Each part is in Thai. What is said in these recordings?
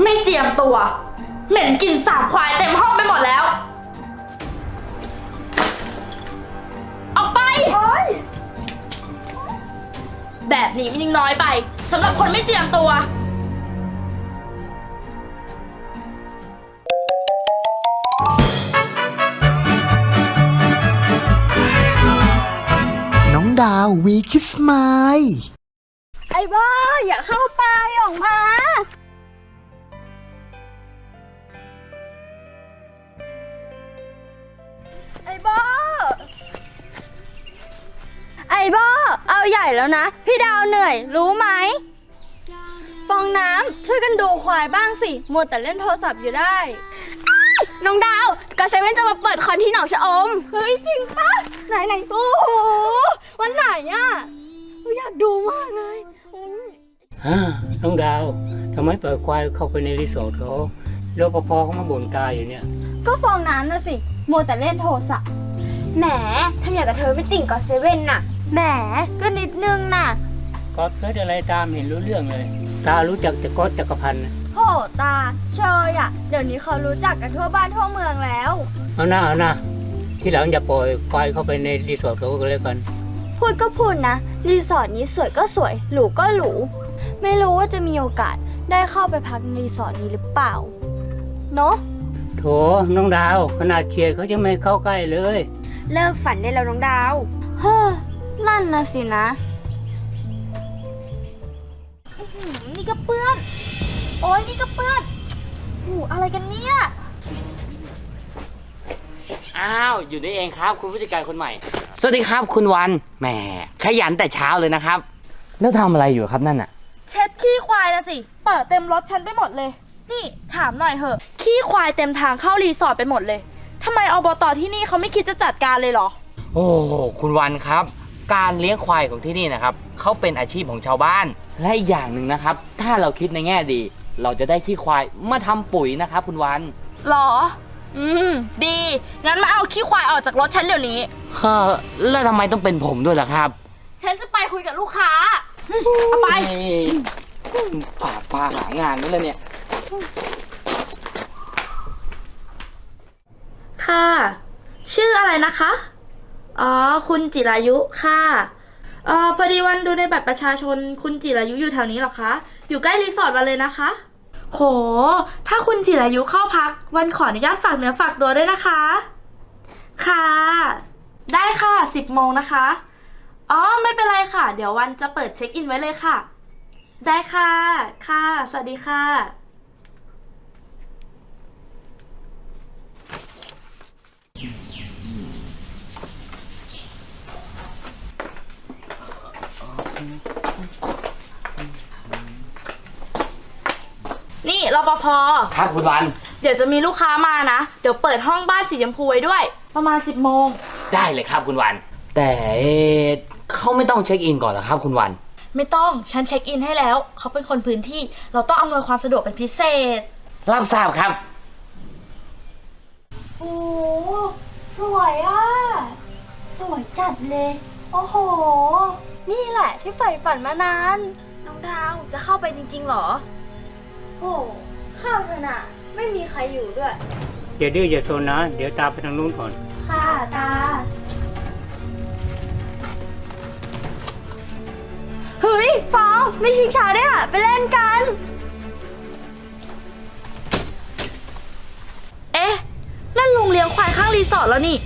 ไม่เจียมตัว เหม็นกลิ่นสาบควายเต็มห้องไปหมดแล้ว ออกไป แบบนี้มันยังน้อยไปสำหรับคนไม่เจียมตัว น้องดาววีคิสไมล์ ไอ้บ้าอย่าเข้าไปออกมา ญ่แล้วนะ พี่ดาวเหนื่อย รู้ไหม ฟองน้ำช่วยกันดูควายบ้างสิมัวแต่เล่นโทรศัพท์อยู่ได้ น้องดาวก็เซเว่นจะมาเปิดคอนที่หนองชะอม เฮ้ย จริงปะไหนไหนโอ้โหวันไหนอะอยากดูมากเลยอุ๊ยฮ่าน้องดาวทำไมปล่อยควายเข้าไปในรีสอร์ทเขารปภเขามาบ่นตายอยู่เนี่ย ก็ฟองน้ำนะสิมัวแต่เล่นโทรศัพท์แหมทำอย่างกับเธอไม่ติ่งก็เซเว่นน่ะ แหมก็นิดนึงน่ะก็เกิดอะไรตามเห็นรู้เรื่องเลย ตารู้จักแต่ก๊อตจักรพันธ์นะโหตาเชยอะ เดี๋ยวนี้เขารู้จักกันทั่วบ้านทั่วเมืองแล้ว เอาหน้าเอาหน้าที่หลังอย่าปล่อยควายเข้าไปในรีสอร์ทเขาก็แล้วกัน พูดก็พูดนะ รีสอร์ทนี้สวยก็สวย หรูก็หรู ไม่รู้ว่าจะมีโอกาสได้เข้าไปพักในรีสอร์ทนี้หรือเปล่า เนอะโถน้องดาว ขนาดเฉียดเขาจะไม่เข้าใกล้เลย เลิกฝันได้แล้วน้องดาว เฮ้อ นั่นนะสินะนี่ก็เปื้อน โอ้ยนี่ก็เปื้อนหูอะไรกันเนี่ย อ้าว อยู่นี่เองครับ คุณผู้จัดการคนใหม่ สวัสดีครับคุณวัน แหม ขยันแต่เช้าเลยนะครับ แล้วทำอะไรอยู่ครับนั่นอะ เช็ดขี้ควายนะสิ เปิดเต็มรถฉันไปหมดเลย นี่ถามหน่อยเหอะ ขี้ควายเต็มทางเข้ารีสอร์ทไปหมดเลยทำไมอบตที่นี่เขาไม่คิดจะจัดการเลยเหรอ โอ้โหคุณวันครับ การเลี้ยงควายของที่นี่นะครับเขาเป็นอาชีพของชาวบ้าน และอีกอย่างหนึ่งนะครับ ถ้าเราคิดในแง่ดี เราจะได้ขี้ควายมาทำปุ๋ยนะครับคุณวัน หรอ อืม ดี งั้นมาเอาขี้ควายออกจากรถฉันเดี๋ยวนี้ เฮ้อแล้วทำไมต้องเป็นผมด้วยล่ะครับฉันจะไปคุยกับลูกค้า เอาไปป่าปลาหางานนั่นเลยเนี่ย ค่ะ ชื่ออะไรนะคะ อ๋อ คุณจิรายุค่ะ เอ่อพอดีวันดูในบัตรประชาชน คุณจิรายุอยู่แถวนี้เหรอคะ อยู่ใกล้รีสอร์ทวันเลยนะคะ โห ถ้าคุณจิรายุเข้าพัก วันขออนุญาตฝากเนื้อฝากตัวด้วยนะคะ ค่ะ ได้ค่ะ10โมงนะคะ อ๋อ ไม่เป็นไรค่ะ เดี๋ยววันจะเปิดเช็คอินไว้เลยค่ะ ได้ค่ะ ค่ะ สวัสดีค่ะ นี่รปภครับคุณวัน เดี๋ยวจะมีลูกค้ามานะ เดี๋ยวเปิดห้องบ้านสีชมพูไว้ด้วย ประมาณ 10โมง ได้เลยครับคุณวัน แต่เอ๊ะเขาไม่ต้องเช็คอินก่อนเหรอครับคุณวัน ไม่ต้องฉันเช็คอินให้แล้ว เขาเป็นคนพื้นที่เราต้องอำนวยความสะดวกเป็นพิเศษ รับทราบครับ โอ้โหสวยอะ สวยจัดเลย โอ้โห นี่แหละที่ใฝ่ฝันมานาน น้องดาวจะเข้าไปจริงๆหรอ โอ้ข้าวเถอะน่ะไม่มีใครอยู่ด้วย อย่าดื้ออย่าโซนนะ เดี๋ยวตามไปทางนู้นก่อน ค่ะตา เฮ้ยฟองไม่ชิงช้าด้วยอะ ไปเล่นกัน เอ๊ะนั่นลุงเลี้ยงควายข้างรีสอร์ทแล้วนี่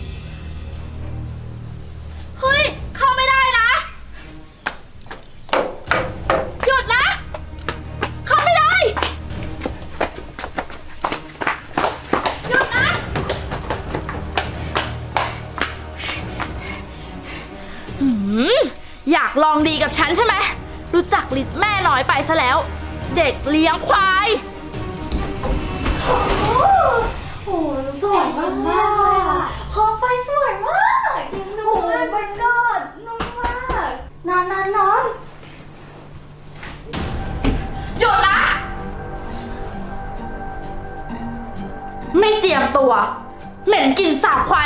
ลองดีกับฉันใช่ไหม รู้จักลิดแม่น้อยไปซะแล้ว เด็กเลี้ยงควาย โอ้โหสวยมากเลยอะขอบไฟสวยมากโอ้โหไปกอดนุ่มมากนอนนอนนอนหยุดนะ ไม่เจียมตัว เหม็นกลิ่นสาบควาย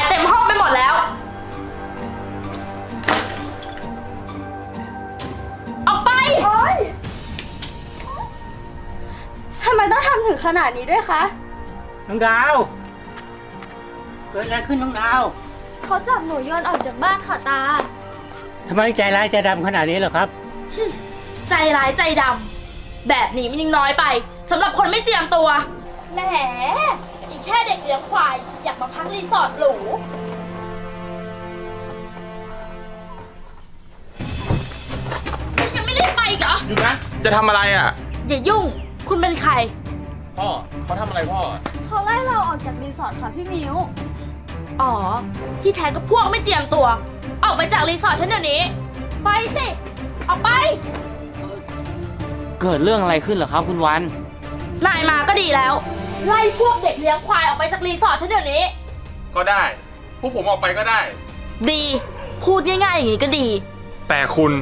นาดนี้ด้วยคะ น้องดาว เกิดอะไรขึ้นน้องดาวเขาจับหนูโยนออกจากบ้านค่ะตา ทำไมใจร้ายใจดำขนาดนี้เหรอครับ ใจร้ายใจดำแบบนี้มันยังน้อยไปสำหรับคนไม่เจียมตัว แหม อีกแค่เด็กเลี้ยงควาย อยากมาพักรีสอร์ทหรู ยังไม่รีบไปอีกเหรอ หยุดนะ จะทำอะไรอะ อย่ายุ่ง คุณเป็นใคร พ่อเขาทำอะไรพ่อ เขาไล่เราออกจากรีสอร์ทค่ะพี่มิว อ๋อ ที่แท้ก็พวกไม่เจียมตัว ออกไปจากรีสอร์ทฉันเดี๋ยวนี้ ไปสิ ออกไป เกิดเรื่องอะไรขึ้นเหรอครับคุณวัน นายมาก็ดีแล้ว ไล่พวกเด็กเลี้ยงควายออกไปจากรีสอร์ทฉันเดี๋ยวนี้ ก็ได้ พวกผมออกไปก็ได้ ดี พูดง่ายๆอย่างนี้ก็ดี แต่คุณ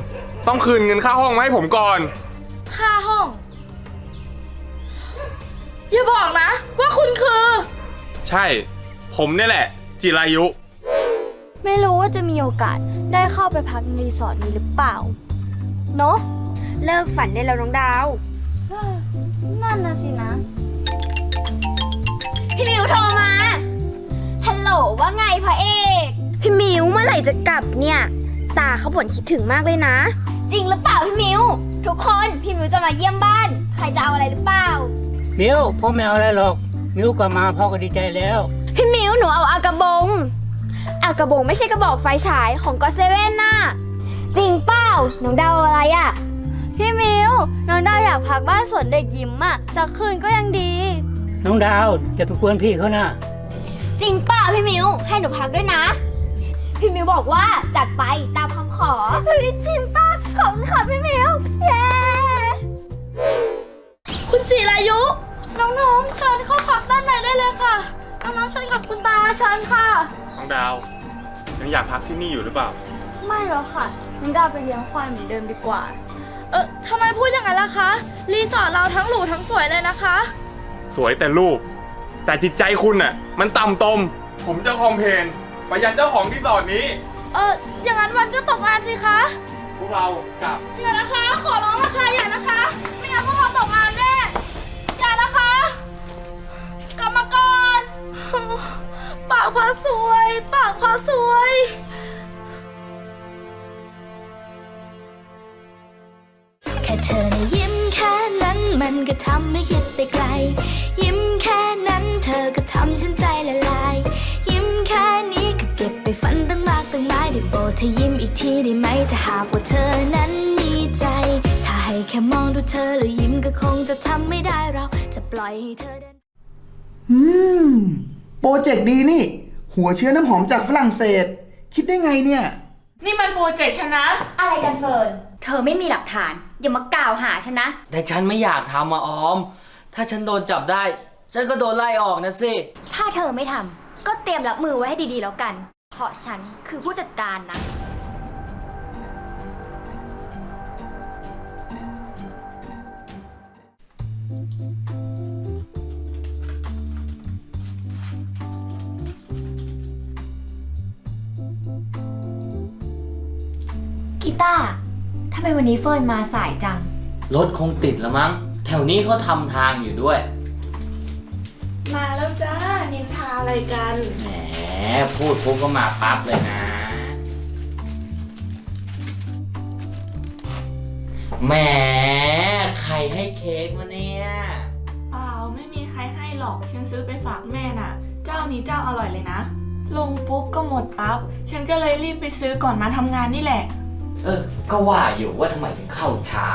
ต้องคืนเงินค่าห้องมาให้ผมก่อน อย่าบอกนะ ว่าคุณคือ ใช่ ผมเนี่ยแหละ จิรายุ ไม่รู้ว่าจะมีโอกาสได้เข้าไปพักในรีสอร์ทนี้หรือเปล่า เนอะเลิกฝันได้แล้วน้องดาวเอ้อนั่นนะสินะ พี่มิวโทรมา ฮัลโหลว่าไงพระเอก พี่มิวเมื่อไหร่จะกลับเนี่ย ตาเขาบ่นคิดถึงมากเลยนะ จริงหรือเปล่าพี่มิว ทุกคนพี่มิวจะมาเยี่ยมบ้าน ใครจะเอาอะไรหรือเปล่า มิวพ่อไม่เอาอะไรหรอก มิวกลับมาพ่อก็ดีใจแล้ว พี่มิวหนูเอาอากระบง อากระบงไม่ใช่กระบอกไฟฉายของก็เซเว่นน่ะ จริงเปล่าน้องดาวเอาอะไรอะพี่มิวน้องดาวอยากพักบ้านสวนเด็กยิ้มอะสักคืนก็ยังดี น้องดาวจะไปกวนพี่เขานะจริงเปล่าพี่มิวให้หนูพักด้วยนะ พี่มิวบอกว่าจัดไปตามคำขอเฮ้ยจริงป่ะขอบคุณค่ะพี่มิวเย้คุณจิรายุ น้องๆเชิญเข้าพักด้านในได้เลยค่ะ น้องๆเชิญกับคุณตาเชิญค่ะ น้องดาว ยังอยากพักที่นี่อยู่หรือเปล่า ไม่แล้วค่ะน้องดาวไปเลี้ยงควายเหมือนเดิมดีกว่า เออทำไมพูดอย่างนั้นล่ะคะ รีสอร์ทเราทั้งหรูทั้งสวยเลยนะคะ สวยแต่รูป แต่จิตใจคุณน่ะ มันต่ำตม ผมจะคอมเพลนไปยันเจ้าของรีสอร์ทนี้ เอออย่างนั้นวันก็ตกงานสิคะ พวกเรากลับ อย่านะคะ ขอร้องนะคะอย่านะคะ ไม่งั้นพวกเราตกงานแน่ ก่อน ปากพาสวย ปากพาสวย แค่เธอนะยิ้มแค่นั้นมันก็ทำให้คิดไปไกล ยิ้มแค่นั้นเธอก็ทำฉันใจละลาย ยิ้มแค่นี้ก็เก็บไปฝันตั้งมากตั้งหลายได้โปรดเธอยิ้มอีกทีได้ไหมถ้าหากว่าเธอนั้นมีใจ ถ้าให้แค่มองดูเธอแล้วยิ้มก็คงจะทำไม่ได้เราจะปล่อยให้เธอเดิน อืม โปรเจกต์ดีนี่ หัวเชื้อน้ำหอมจากฝรั่งเศส คิดได้ไงเนี่ย นี่มันโปรเจกต์ฉันนะ อะไรกันเฟิร์น เธอไม่มีหลักฐาน อย่ามากล่าวหาฉันนะ แต่ฉันไม่อยากทำอะออม ถ้าฉันโดนจับได้ ฉันก็โดนไล่ออกนะสิ ถ้าเธอไม่ทำก็เตรียมรับมือไว้ให้ดีๆแล้วกัน เพราะฉันคือผู้จัดการนะ กีตาร์ทำไมวันนี้เฟิร์นมาสายจัง รถคงติดละมั้ง แถวนี้เขาทำทางอยู่ด้วย มาแล้วจ้านินทาอะไรกัน แหมพูดปุ๊บก็มาปั๊บเลยนะ แหมใครให้เค้กมาเนี่ย เปล่าไม่มีใครให้หรอก ฉันซื้อไปฝากแม่น่ะ เจ้านี้เจ้าอร่อยเลยนะ ลงปุ๊บก็หมดปั๊บ ฉันก็เลยรีบไปซื้อก่อนมาทำงานนี่แหละ เออ ก็ว่าอยู่ว่าทำไมถึงเข้าช้า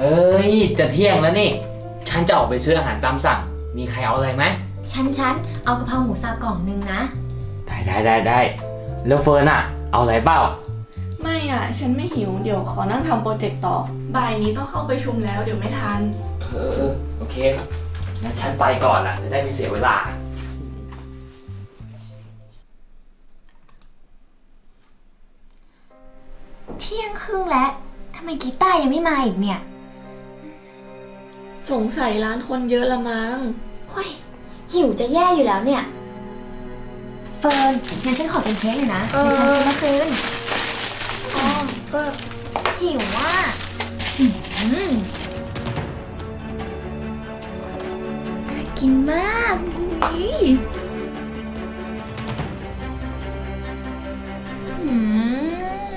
เอ้ย จะเที่ยงแล้วนี่ ฉันจะออกไปซื้ออาหารตามสั่ง มีใครเอาอะไรไหม ฉันฉันเอากะเพราหมูสับกล่องนึงนะ ได้ได้ได้ได้แล้วเฟิร์นอะเอาอะไรเปล่า ไม่อะ ฉันไม่หิว เดี๋ยวขอนั่งทำโปรเจกต์ต่อ บ่ายนี้ต้องเข้าไปชุมแล้วเดี๋ยวไม่ทัน เออเออโอเคงั้นฉันไปก่อนละจะได้ไม่เสียเวลา เที่ยงครึ่งแล้วทำไมกีตาร์ยังไม่มาอีกเนี่ยสงสัยร้านคนเยอะละมั้ง เฮ้ยหิวจะแย่อยู่แล้วเนี่ย เฟิร์นงั้นฉันขอเป็นเค้กหน่อยนะเออเดี๋ยวฉันซื้อมาคืนอ๋อก็หิวว่าอืม น่ากินมากอุ๊ยอืม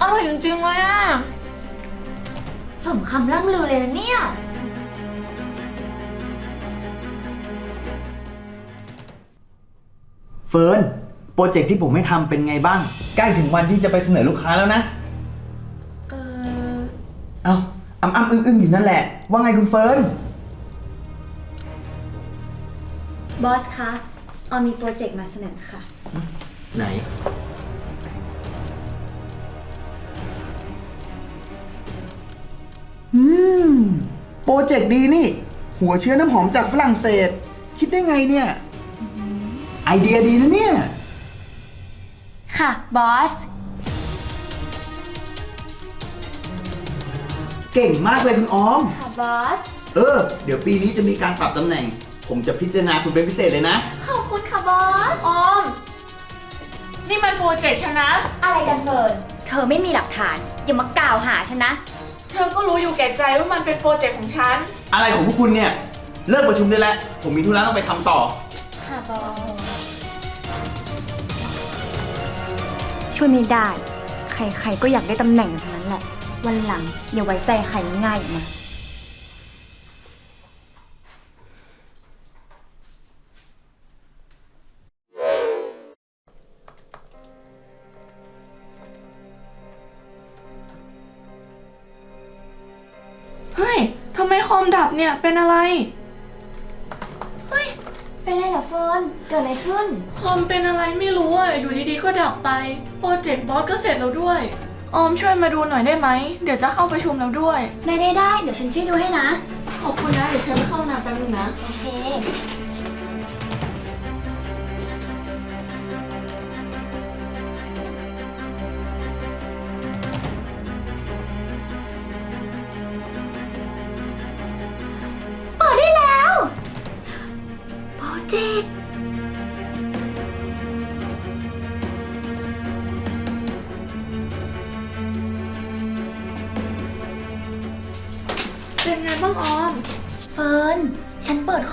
อร่อยจริงๆเลยอะ สมคำล่ำลือเลยนะเนี่ย เฟิร์น โปรเจกต์ที่ผมให้ทำเป็นไงบ้าง ใกล้ถึงวันที่จะไปเสนอลูกค้าแล้วนะ อ้ำอ้ำอึ้งอึ้งอยู่นั่นแหละ ว่าไงคุณเฟิร์น บอสคะ ออมมีโปรเจกต์มาเสนอค่ะ ไหน อืม โปรเจกต์ดีนี่ หัวเชื้อน้ำหอมจากฝรั่งเศส คิดได้ไงเนี่ย ไอเดียดีนะเนี่ย ค่ะ บอส เก่งมากเลยคุณออม ค่ะบอส เออ เดี๋ยวปีนี้จะมีการปรับตำแหน่ง ผมจะพิจารณาคุณเป็นพิเศษเลยนะ ขอบคุณค่ะบอส ออม นี่มันโปรเจกต์ฉันนะ อะไรกันเฟิร์นเธอไม่มีหลักฐานอย่ามากล่าวหาฉันนะ เธอก็รู้อยู่แก่ใจว่ามันเป็นโปรเจกต์ของฉัน อะไรของพวกคุณเนี่ย เลิกประชุมได้แล้ว ผมมีธุระต้องไปทำต่อ ค่ะบอส ช่วยไม่ได้ ใครๆก็อยากได้ตำแหน่งทั้งนั้นแหละ วันหลังอย่าไว้ใจใครง่ายๆอีกนะ เฮ้ย ทำไมคอมดับเนี่ย เป็นอะไรเป็นไรเหรอเฟิร์น เกิดอะไรขึ้น คอมเป็นอะไรไม่รู้อะ อยู่ดีๆ ก็ดับไป โปรเจกต์บอสก็เสร็จแล้วด้วย ออมช่วยมาดูหน่อยได้ไหม เดี๋ยวจะเข้าประชุมแล้วด้วย ได้ได้ได้เดี๋ยวฉันช่วยดูให้นะ ขอบคุณนะ เดี๋ยวฉันไปเข้าน้ำแป๊บนึงนะ โอเค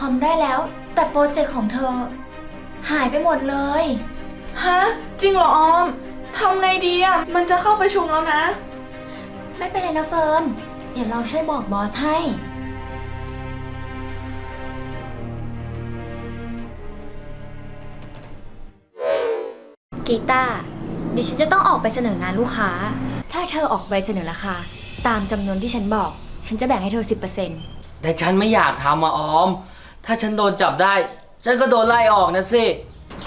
อมได้แล้ว แต่โปรเจกต์ของเธอ หายไปหมดเลย ฮะ จริงเหรอออมทำไงดีอะ มันจะเข้าประชุมแล้วนะ ไม่เป็นไรนะเฟิร์น เดี๋ยวเราช่วยบอกบอสให้ กีตาร์ดิฉันจะต้องออกไปเสนองานลูกค้า ถ้าเธอออกใบเสนอราคา ตามจำนวนที่ฉันบอก ฉันจะแบ่งให้เธอ 10%แต่ฉันไม่อยากทำอะออม ถ้าฉันโดนจับได้ ฉันก็โดนไล่ออกนะสิ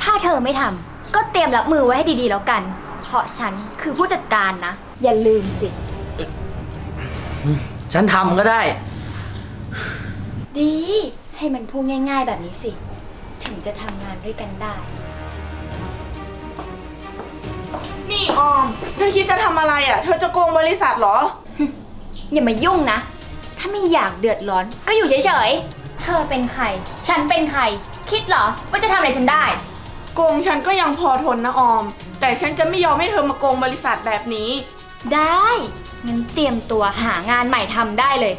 ถ้าเธอไม่ทำก็เตรียมรับมือไว้ให้ดีๆแล้วกัน เพราะฉันคือผู้จัดการนะ อย่าลืมสิ ฉันทำก็ได้ ดี ให้มันพูดง่าย ๆ แบบนี้สิ ถึงจะทำงานด้วยกันได้ นี่ออม เธอคิดจะทำอะไรอะ เธอจะโกงบริษัทเหรอ อย่ามายุ่งนะ ถ้าไม่อยากเดือดร้อนก็อยู่เฉยๆ เธอเป็นใคร ฉันเป็นใคร คิดเหรอ ว่าจะทำอะไรฉันได้ โกงฉันก็ยังพอทนนะออม แต่ฉันจะไม่ยอมให้เธอมาโกงบริษัทแบบนี้ ได้งั้นเตรียมตัวหางานใหม่ทำได้เลย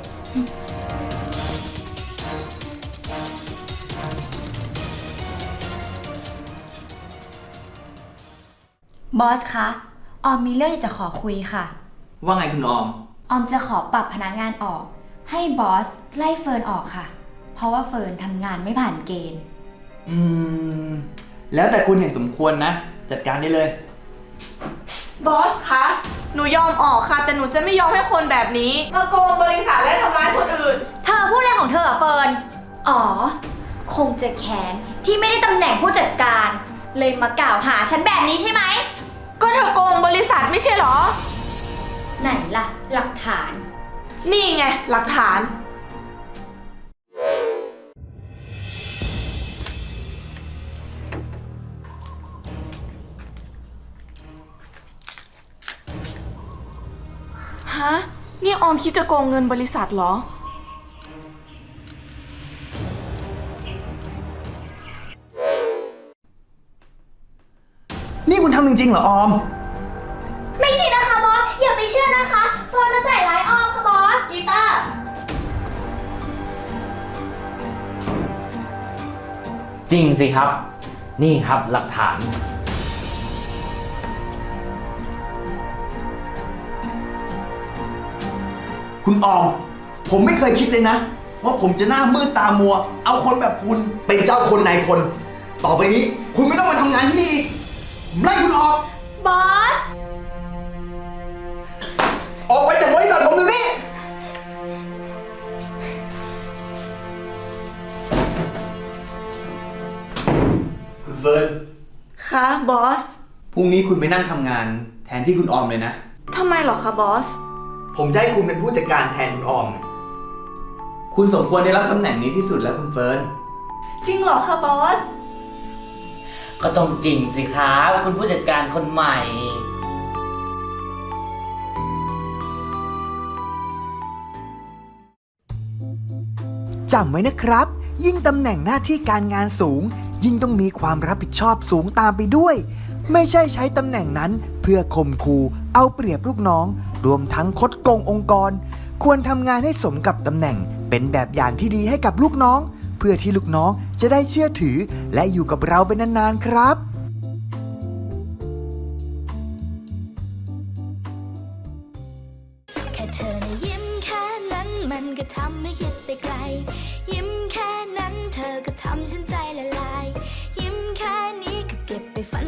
บอสคะ ออมมีเรื่องอยากจะขอคุยค่ะ ว่าไงคุณออม ออมจะขอปรับพนักงานออก ให้บอสไล่เฟิร์นออกค่ะเพ ราะว่าเฟิร์นทำงานไม่ผ่านเกณฑ์ อืม แล้วแต่คุณเห็นสมควรนะ จัดการได้เลย บอสคะ หนูยอมออกค่ะ แต่หนูจะไม่ยอมให้คนแบบนี้ มาโกงบริษัทและทำร้ายคนอื่น เธอพูดอะไรของเธออะเฟิร์น อ๋อ คงจะแค้นที่ไม่ได้ตำแหน่งผู้จัดการ เลยมากล่าวหาฉันแบบนี้ใช่ไหม ก็เธอโกงบริษัทไม่ใช่เหรอ ไหนล่ะ หลักฐาน นี่ไง หลักฐาน ออมคิดจะโกงเงินบริษัทเหรอ นี่คุณทำจริงๆเหรอออม ไม่จริงนะคะบอส อย่าไปเชื่อนะคะเฟินมาใส่ร้ายออมค่ะบอส กีตาจริงสิครับ นี่ครับหลักฐาน คุณออม ผมไม่เคยคิดเลยนะ ว่าผมจะหน้ามืดตามัว เอาคนแบบคุณเป็นเจ้าคนนายคน ต่อไปนี้คุณไม่ต้องมาทำงานที่นี่อีกผมไล่คุณออก บอส ออกไปจากบริษัทผมเดี๋ยวนี้ คุณเฟิร์นคะบอส พรุ่งนี้คุณไปนั่งทำงาน แทนที่คุณออมเลยนะ ทำไมเหรอคะบอส ผมจะให้คุณเป็นผู้จัดการแทนคุณออม คุณสมควรได้รับตำแหน่งนี้ที่สุดแล้วคุณเฟิร์น จริงเหรอคะบอส ก็ต้องจริงสิครับคุณผู้จัดการคนใหม่ จำไว้นะครับ ยิ่งตำแหน่งหน้าที่การงานสูง ยิ่งต้องมีความรับผิดชอบสูงตามไปด้วย ไม่ใช่ใช้ตำแหน่งนั้นเพื่อข่มขู่เอาเปรียบลูกน้อง รวมทั้งคดโกงองค์กร ควรทำงานให้สมกับตำแหน่ง เป็นแบบอย่างที่ดีให้กับลูกน้อง เพื่อที่ลูกน้องจะได้เชื่อถือ และอยู่กับเราเป็นนานๆครับแค่เธอนะยิ้มแค่นั้นมันก็ทำให้คิดไปไกล ยิ้มแค่นั้นเธอก็ทำฉันใจละลาย ยิ้มแค่นี้ก็เก็บไปฝัน